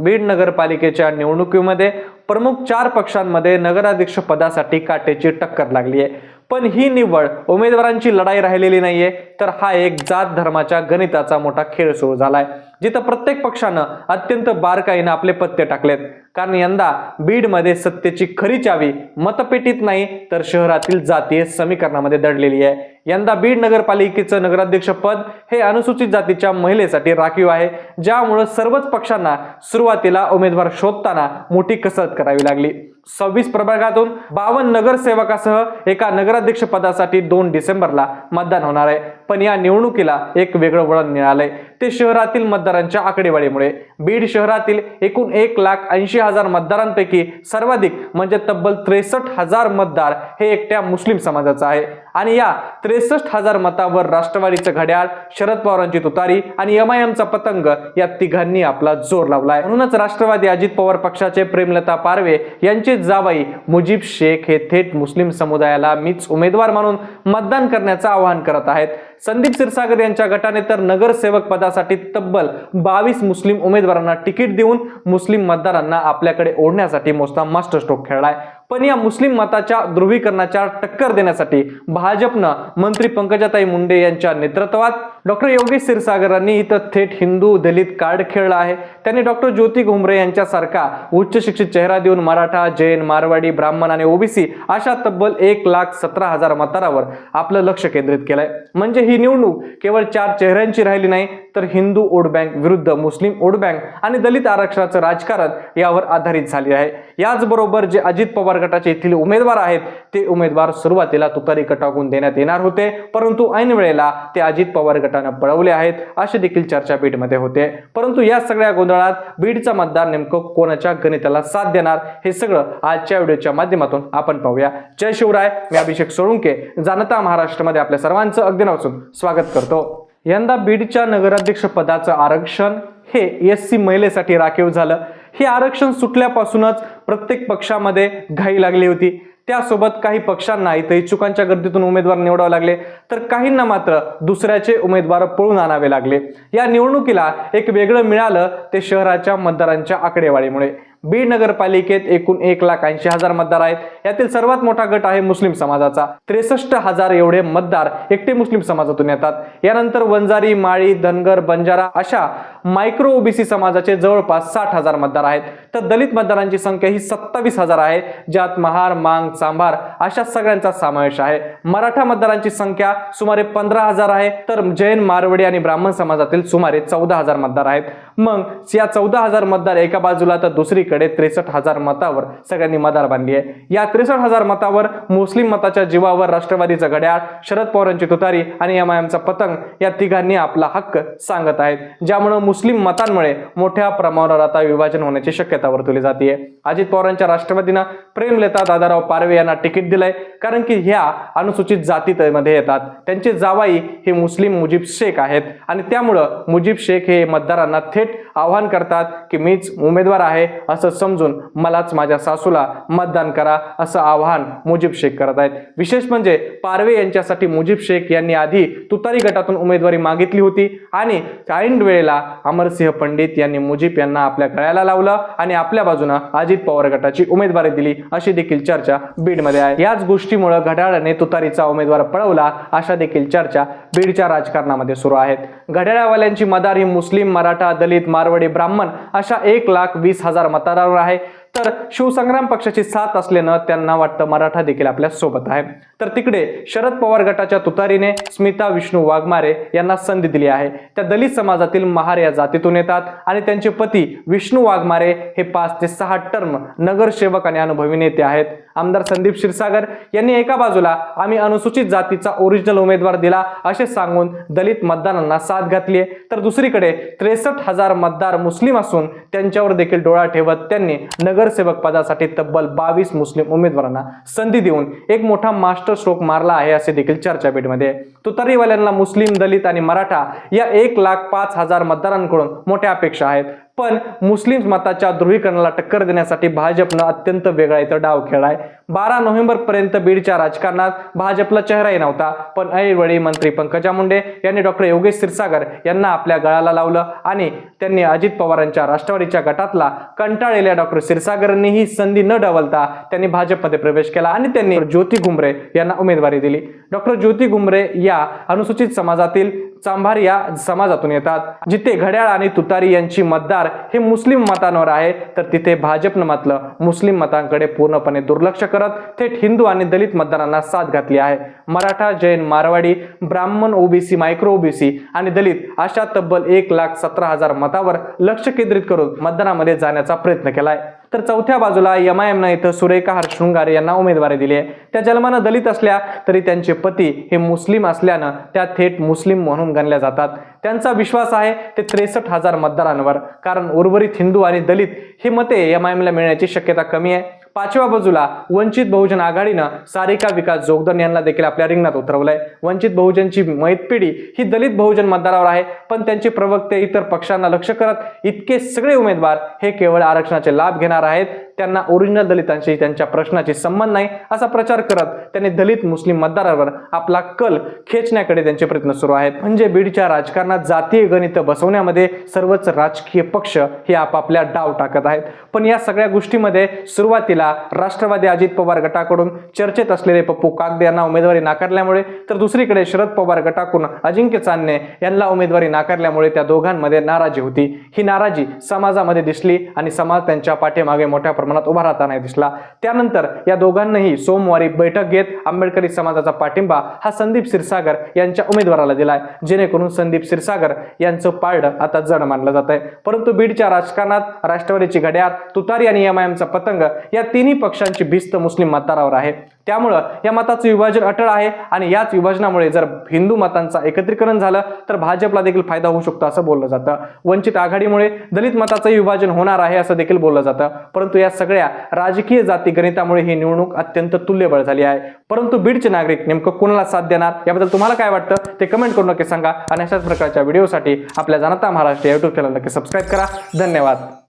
बीड नगरपालिकेच्या निवडणुकीमध्ये प्रमुख चार पक्षांमध्ये नगराध्यक्ष पदासाठी काटेची टक्कर लागली आहे. पण ही निवड उमेदवारांची लढाई राहिलेली नाहीये तर हा एक जात धर्माच्या गणिताचा मोठा खेळ सुरू झालाय जिथं प्रत्येक पक्षानं अत्यंत बारकाईनं आपले पत्ते टाकलेत. कारण यंदा बीडमध्ये सत्तेची खरी चावी मतपेटीत नाही तर शहरातील जातीय समीकरणामध्ये दडलेली आहे. यंदा बीड नगरपालिकेचं नगराध्यक्ष पद हे अनुसूचित जातीच्या महिलेसाठी राखीव आहे ज्यामुळं सर्वच पक्षांना सुरुवातीला उमेदवार शोधताना मोठी कसरत करावी लागली. सव्वीस प्रभागातून बावन्न नगरसेवकासह एका नगराध्यक्ष पदासाठी दोन डिसेंबरला मतदान होणार आहे. पण या निवडणुकीला एक वेगळं वळण मिळालंय. ते शहरातील मतदारांच्या आकडेवारीमुळे. बीड शहरातील एकूण एक लाख ऐंशी हजार मतदारांपैकी सर्वाधिक म्हणजे तब्बल त्रेसष्ट हजार मतदार हे एकट्या मुस्लिम समाजाचा आहे. आणि या त्रेसष्ट हजार मतावर राष्ट्रवादीचं घड्याळ शरद पवारांची तुतारी आणि एम आय एमचा पतंग या तिघांनी आपला जोर लावलाय. म्हणूनच राष्ट्रवादी अजित पवार पक्षाचे प्रेमलता पारवे यांचे जावाई मुजीब शेख हे थेट मुस्लिम समुदायाला मीच उमेदवार म्हणून मतदान करण्याचं आवाहन करत आहेत. संदीप क्षीरसागर यांच्या गटाने तर नगरसेवक पदासाठी तब्बल बावीस मुस्लिम उमेदवारांना तिकीट देऊन मुस्लिम मतदारांना आपल्याकडे ओढण्यासाठी मोस्ता मास्टर स्ट्रोक खेळलाय. पण या मुस्लिम मताच्या ध्रुवीकरणाच्या टक्कर देण्यासाठी भाजपनं मंत्री पंकजाताई मुंडे यांच्या नेतृत्वात डॉक्टर योगेश क्षीरसागरांनी इथं थेट हिंदू दलित कार्ड खेळलं आहे. त्यांनी डॉक्टर ज्योती घुमरे यांच्यासारखा उच्च शिक्षित चेहरा देऊन मराठा जैन मारवाडी ब्राह्मण आणि ओबीसी अशा तब्बल एक लाख सतरा हजार मतदारावर आपलं लक्ष केंद्रित केलंय. म्हणजे ही निवडणूक केवळ चार चेहऱ्यांची राहिली नाही तर हिंदू वोट बँक विरुद्ध मुस्लिम वोट बँक आणि दलित आरक्षणाचं राजकारण यावर आधारित झाले आहे. याचबरोबर जे अजित पवार गटाचे येथील उमेदवार आहेत ते उमेदवार सुरुवातीला तुतारी कटाकून देण्यात येणार होते परंतु ऐन वेळेला ते अजित पवार गटानं पळवले आहेत असे देखील चर्चा बीडमध्ये होते. परंतु या सगळ्या गोंधळात बीडचा मतदार नेमकं कोणाच्या गणिताला साथ देणार हे सगळं आजच्या व्हिडिओच्या माध्यमातून आपण पाहूया. जय शिवराय मी अभिषेक सोळुंके जाणता महाराष्ट्रामध्ये आपल्या सर्वांचं अगदी नावसून स्वागत करतो. यंदा बीडच्या नगराध्यक्ष पदाचं आरक्षण हे एस सी महिलेसाठी राखीव झालं. हे आरक्षण सुटल्यापासूनच प्रत्येक पक्षामध्ये घाई लागली होती. त्यासोबत काही पक्षांना इथं इच्छुकांच्या गर्दीतून उमेदवार निवडावे लागले. तर काहींना मात्र दुसऱ्याचे उमेदवार पळून आणावे लागले. या निवडणुकीला एक वेगळं मिळालं ते शहराच्या मतदारांच्या आकडेवारीमुळे. बीड नगरपालिकेत एकूण एक लाख ऐंशी हजार मतदार आहेत. यातील सर्वात मोठा गट आहे मुस्लिम समाजाचा. त्रेसष्ट हजार एवढे मतदार एकटे मुस्लिम समाजातून येतात. यानंतर वंजारी माळी धनगर बंजारा अशा मायक्रो ओबीसी समाजाचे जवळपास साठ हजार मतदार आहेत. तर दलित मतदारांची संख्या ही सत्तावीस हजार आहे. ज्यात महार मांग चांभार अशा सगळ्यांचा समावेश आहे. मराठा मतदारांची संख्या सुमारे पंधरा हजार आहे. तर जैन मारवाडी आणि ब्राह्मण समाजातील सुमारे चौदा हजार मतदार आहेत. मग या चौदा हजार मतदार एका बाजूला तर दुसरीकडे त्रेसष्ट हजार मतावर सगळ्यांनी मदार बांधली आहे. या त्रेसष्ट हजार मतावर मुस्लिम मताच्या जीवावर राष्ट्रवादीचं घड्याळ शरद पवारांची तुतारी आणि एम आय एमचा पतंग या तिघांनी आपला हक्क सांगत आहेत. ज्यामुळे मुस्लिम मतांमुळे मोठ्या प्रमाणावर आता विभाजन होण्याची शक्यता वर्तवली जाते अजित पवारांच्या राष्ट्रवादीनं प्रेमलता दादाराव पारवे यांना तिकीट दिलंय कारण की ह्या अनुसूचित जातीमध्ये येतात. त्यांचे जावाई हे मुस्लिम मुजीब शेख आहेत आणि त्यामुळं मुजीब शेख हे मतदारांना थेट आवाहन करतात की मीच उमेदवार आहे असं समजून मलाच माझ्या सासूला मतदान करा असं आवाहन मुजीब शेख करत आहेत. विशेष म्हणजे पारवे यांच्यासाठी मुजीब शेख यांनी आधी तुतारी गटातून उमेदवारी मागितली होती आणि ऐन वेळेला अमरसिंह पंडित यांनी मुजीब यांना आपल्या गळ्याला लावलं आणि आपल्या बाजूनं अजित पवार गटाची उमेदवारी दिली अशी देखील चर्चा बीडमध्ये आहे. याच गोष्टीमुळे घड्याळाने तुतारीचा उमेदवार पळवला अशा देखील चर्चा बीडच्या राजकारणामध्ये सुरू आहेत. घड्याळावाल्यांची मदार ही मुस्लिम मराठा दलित मारवाडी ब्राह्मण अशा एक लाख वीस हजार मतदारावर आहे. तर शिवसंग्राम पक्षाची साथ असल्यानं त्यांना वाटतं मराठा देखील आपल्यासोबत आहे. तर तिकडे शरद पवार गटाच्या तुतारीने स्मिता विष्णू वाघमारे यांना संधी दिली आहे. त्या दलित समाजातील महार या जातीतून येतात आणि त्यांचे पती विष्णू वाघमारे हे पाच ते सहा टर्म नगरसेवक आणि अनुभवी नेते आहेत. आमदार संदीप क्षीरसागर यांनी एका बाजूला आम्ही अनुसूचित जातीचा ओरिजिनल उमेदवार दिला असे सांगून दलित मतदारांना साथ घातली आहे. तर दुसरीकडे त्रेसष्ट हजार मतदार मुस्लिम असून त्यांच्यावर देखील डोळा ठेवत त्यांनी नगर नगरसेवक पदासाठी तब्बल बावीस मुस्लिम उमेदवारांना संधी देऊन एक मोठा मास्टर स्ट्रोक मारला आहे असे देखील चर्चापीठमध्ये तो तरीवाल्यांना तुतारीवाल्यांना मुस्लिम दलित आणि मराठा या एक लाख पाच हजार मतदारांकडून मोठ्या अपेक्षा आहेत. पण मुस्लिम मताच्या ध्रुवीकरणाला टक्कर देण्यासाठी भाजपनं अत्यंत वेगळा इथं डाव खेळलाय. बारा नोव्हेंबरपर्यंत बीडच्या राजकारणात भाजपला चेहराही नव्हता. पण ऐनवेळी मंत्री पंकजा मुंडे यांनी डॉक्टर योगेश क्षीरसागर यांना आपल्या गळाला लावलं आणि त्यांनी अजित पवारांच्या राष्ट्रवादीच्या गटातला कंटाळलेल्या डॉक्टर क्षीरसागरांनी ही संधी न डावलता त्यांनी भाजपमध्ये प्रवेश केला आणि त्यांनी ज्योती घुमरे यांना उमेदवारी दिली. डॉक्टर ज्योती घुमरे या अनुसूचित समाजातील चांभार या समाजातून येतात. जिथे घड्याळ आणि तुतारी यांची मतदार हे मुस्लिम मतांवर आहे तर तिथे भाजपनं मात्र मुस्लिम मतांकडे पूर्णपणे दुर्लक्ष करत थेट हिंदू आणि दलित मतदारांना साथ घातली आहे. मराठा जैन मारवाडी ब्राह्मण ओबीसी मायक्रो ओबीसी आणि दलित अशा तब्बल एक लाख सतरा हजार मतावर लक्ष केंद्रित करून मतदानामध्ये जाण्याचा प्रयत्न केलाय. तर चौथ्या बाजूला एम आय इथं सुरेखा हर यांना उमेदवारी दिली आहे. त्या जन्मानं दलित असल्या तरी त्यांचे पती हे मुस्लिम असल्यानं त्या थेट मुस्लिम म्हणून गणल्या जातात. त्यांचा विश्वास आहे ते त्रेसष्ट हजार मतदारांवर कारण उर्वरित हिंदू आणि दलित ही मते एम आय एमला मिळण्याची शक्यता कमी आहे. पाचव्या बाजूला वंचित बहुजन आघाडीनं सारिका विकास जोगदन यांना देखील आपल्या रिंगणात उतरवलंय. वंचित बहुजनची मैतपिढी ही दलित बहुजन मतदारावर आहे पण त्यांचे प्रवक्ते इतर पक्षांना लक्ष करत इतके सगळे उमेदवार हे केवळ आरक्षणाचे लाभ घेणार आहेत. त्यांना ओरिजिनल दलितांशी त्यांच्या प्रश्नाची संबंध नाही असा प्रचार करत त्यांनी दलित मुस्लिम मतदारावर आपला कल खेचण्याकडे त्यांचे प्रयत्न सुरू आहेत. म्हणजे बीडच्या राजकारणात जातीय गणित बसवण्यामध्ये सर्वच राजकीय पक्ष हे आपापल्या डाव टाकत आहेत. पण या सगळ्या गोष्टीमध्ये सुरुवातीला राष्ट्रवादी अजित पवार गटाकडून चर्चेत असलेले पप्पू कागदे यांना उमेदवारी नाकारल्यामुळे तर दुसरीकडे शरद पवार गटाकडून अजिंक्य चांदणे यांना उमेदवारी नाकारल्यामुळे त्या दोघांमध्ये नाराजी होती. ही नाराजी समाजामध्ये दिसली आणि समाज त्यांच्या पाठीमागे मोठ्या प्रमाणात उभा राहताना दिसला. त्यानंतर या दोघांनाही सोमवारी बैठक घेत आंबेडकरी समाजाचा पाठिंबा हा संदीप क्षीरसागर यांच्या उमेदवाराला दिलाय. जेणेकरून संदीप क्षीरसागर यांचं पारडं आता जड मानलं जात आहे परंतु बीडच्या राजकारणात राष्ट्रवादीची घड्याळ तुतारी आणि एम पतंग या तिन्ही पक्षांची भिस्त मुस्लिम मतदारावर आहे. त्यामुळं या मताचं विभाजन अटळ आहे आणि याच विभाजनामुळे जर हिंदू मतांचा एकत्रीकरण झालं तर भाजपला देखील फायदा होऊ शकतो असं बोललं जातं. वंचित आघाडीमुळे दलित मताचंही विभाजन होणार आहे असं देखील बोललं जातं. परंतु या सगळ्या राजकीय जाती गणितामुळे ही निवडणूक अत्यंत तुल्यबळ झाली आहे. परंतु बीडचे नागरिक नेमकं कोणाला साथ देणार? याबद्दल तुम्हाला काय वाटतं? ते कमेंट करून नक्की सांगा आणि अशाच प्रकारच्या व्हिडिओसाठी आपल्या जनता महाराष्ट्र युट्यूब चॅनल नक्की सबस्क्राईब करा. धन्यवाद.